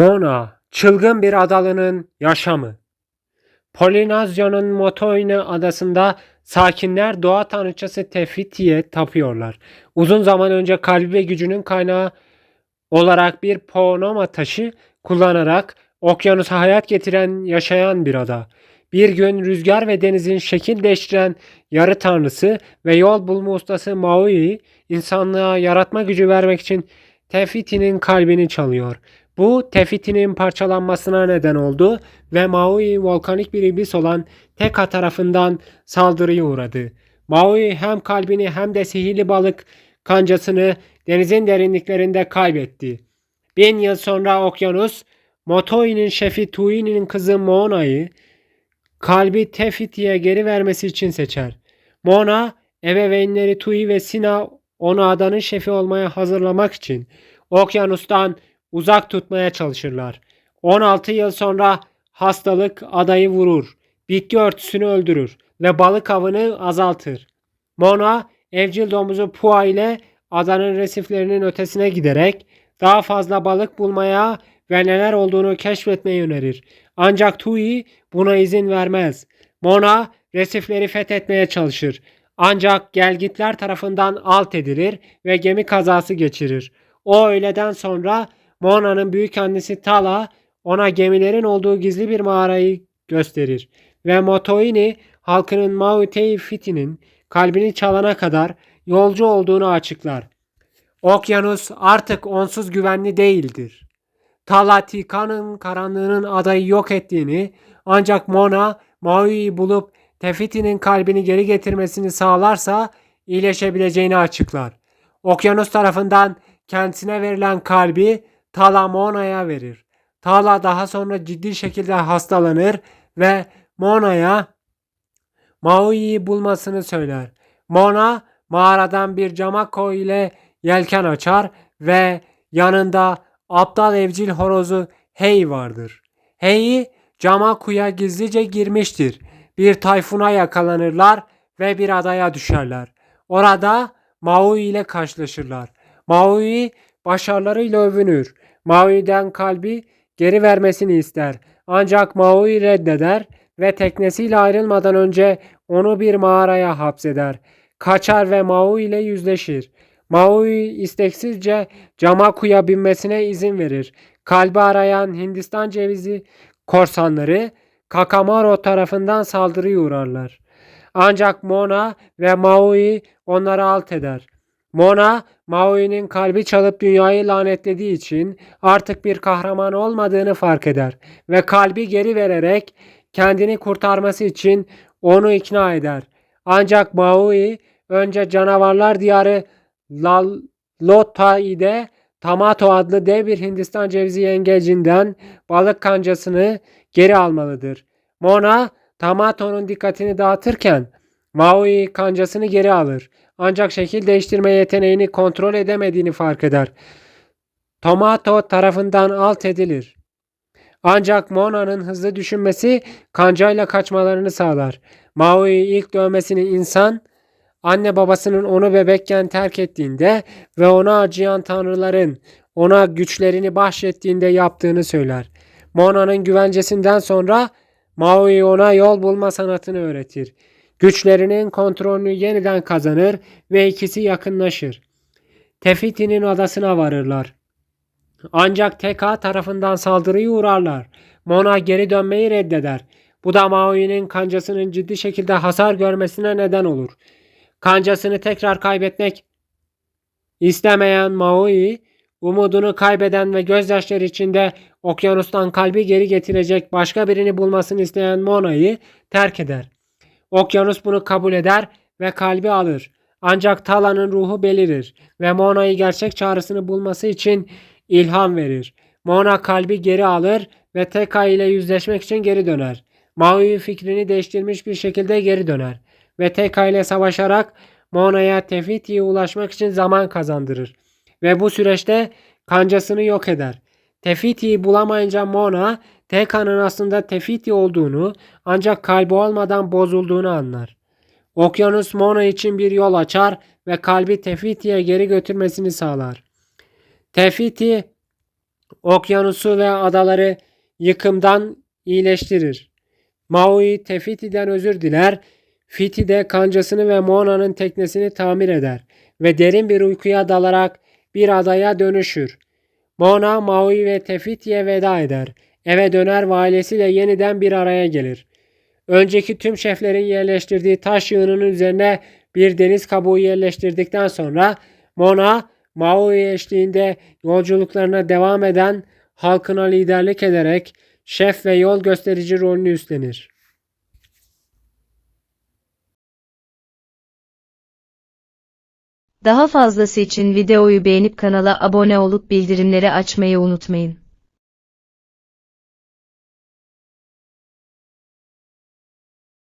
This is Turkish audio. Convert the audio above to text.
Mona, çılgın bir adalının yaşamı. Polinazya'nın Motoyne adasında sakinler doğa tanrıçası Tefiti'ye tapıyorlar. Uzun zaman önce kalbi ve gücünün kaynağı olarak bir Poonoma taşı kullanarak okyanusa hayat getiren yaşayan bir ada. Bir gün rüzgar ve denizin şekil değiştiren yarı tanrısı ve yol bulma ustası Maui insanlığa yaratma gücü vermek için Tefiti'nin kalbini çalıyor. Bu Tefiti'nin parçalanmasına neden oldu ve Maui volkanik bir iblis olan Teka tarafından saldırıya uğradı. Maui hem kalbini hem de sihirli balık kancasını denizin derinliklerinde kaybetti. Bin yıl sonra okyanus Motoi'nin şefi Tui'nin kızı Mona'yı kalbi Tefiti'ye geri vermesi için seçer. Mona ebeveynleri Tui ve Sina onu adanın şefi olmaya hazırlamak için okyanustan uzak tutmaya çalışırlar. 16 yıl sonra hastalık adayı vurur, bitki örtüsünü öldürür ve balık avını azaltır. Mona evcil domuzu Pua ile adanın resiflerinin ötesine giderek daha fazla balık bulmaya ve neler olduğunu keşfetmeyi önerir. Ancak Tui buna izin vermez. Mona resifleri fethetmeye çalışır. Ancak gelgitler tarafından alt edilir ve gemi kazası geçirir. O öğleden sonra Mona'nın büyük annesi Tala ona gemilerin olduğu gizli bir mağarayı gösterir ve Motoini halkının Mautei Fiti'nin kalbini çalana kadar yolcu olduğunu açıklar. Okyanus artık onsuz güvenli değildir. Talatika'nın karanlığının adayı yok ettiğini ancak Mona Maui'yi bulup Tefiti'nin kalbini geri getirmesini sağlarsa iyileşebileceğini açıklar. Okyanus tarafından kendisine verilen kalbi Tala Mona'ya verir. Tala daha sonra ciddi şekilde hastalanır ve Mona'ya Maui'yi bulmasını söyler. Mona mağaradan bir camako ile yelken açar ve yanında aptal evcil horozu Hey vardır. Hey'i Camaku'ya gizlice girmiştir. Bir tayfuna yakalanırlar ve bir adaya düşerler. Orada Maui ile karşılaşırlar. Maui başarılarıyla övünür. Maui'den kalbi geri vermesini ister. Ancak Maui reddeder ve teknesiyle ayrılmadan önce onu bir mağaraya hapseder. Kaçar ve Maui ile yüzleşir. Maui isteksizce Camaku'ya binmesine izin verir. Kalbi arayan Hindistan cevizi korsanları Kakamaro tarafından saldırıya uğrarlar. Ancak Mona ve Maui onları alt eder. Mona, Maui'nin kalbi çalıp dünyayı lanetlediği için artık bir kahraman olmadığını fark eder ve kalbi geri vererek kendini kurtarması için onu ikna eder. Ancak Maui önce canavarlar diyarı Lotai'de Tamato adlı dev bir Hindistan cevizi yengecinden balık kancasını geri almalıdır. Mona Tamato'nun dikkatini dağıtırken Maui kancasını geri alır. Ancak şekil değiştirme yeteneğini kontrol edemediğini fark eder. Tomato tarafından alt edilir. Ancak Mona'nın hızlı düşünmesi kancayla kaçmalarını sağlar. Maui ilk dövmesini insan, anne babasının onu bebekken terk ettiğinde ve ona acıyan tanrıların ona güçlerini bahşettiğinde yaptığını söyler. Mona'nın güvencesinden sonra Maui ona yol bulma sanatını öğretir. Güçlerinin kontrolünü yeniden kazanır ve ikisi yakınlaşır. Tefiti'nin adasına varırlar. Ancak Teka tarafından saldırıya uğrarlar. Mona geri dönmeyi reddeder. Bu da Maui'nin kancasının ciddi şekilde hasar görmesine neden olur. Kancasını tekrar kaybetmek istemeyen Maui, umudunu kaybeden ve gözyaşları içinde okyanustan kalbi geri getirecek başka birini bulmasını isteyen Mona'yı terk eder. Okyanus bunu kabul eder ve kalbi alır. Ancak Tala'nın ruhu belirir ve Mona'yı gerçek çağrısını bulması için ilham verir. Mona kalbi geri alır ve Teka ile yüzleşmek için geri döner. Maui fikrini değiştirmiş bir şekilde geri döner ve Teka ile savaşarak Mona'ya Tefiti'ye ulaşmak için zaman kazandırır ve bu süreçte kancasını yok eder. Tefiti'yi bulamayınca Mona Teka'nın aslında Tefiti olduğunu ancak kalbi olmadan bozulduğunu anlar. Okyanus Mona için bir yol açar ve kalbi Tefiti'ye geri götürmesini sağlar. Tefiti okyanusu ve adaları yıkımdan iyileştirir. Maui Tefiti'den özür diler. Fiti de kancasını ve Mona'nın teknesini tamir eder ve derin bir uykuya dalarak bir adaya dönüşür. Mona, Maui ve Tefiti'ye veda eder. Eve döner ve ailesiyle yeniden bir araya gelir. Önceki tüm şeflerin yerleştirdiği taş yığınının üzerine bir deniz kabuğu yerleştirdikten sonra Mona, Maui eşliğinde yolculuklarına devam eden halkına liderlik ederek şef ve yol gösterici rolünü üstlenir. Daha fazlası için videoyu beğenip kanala abone olup bildirimleri açmayı unutmayın.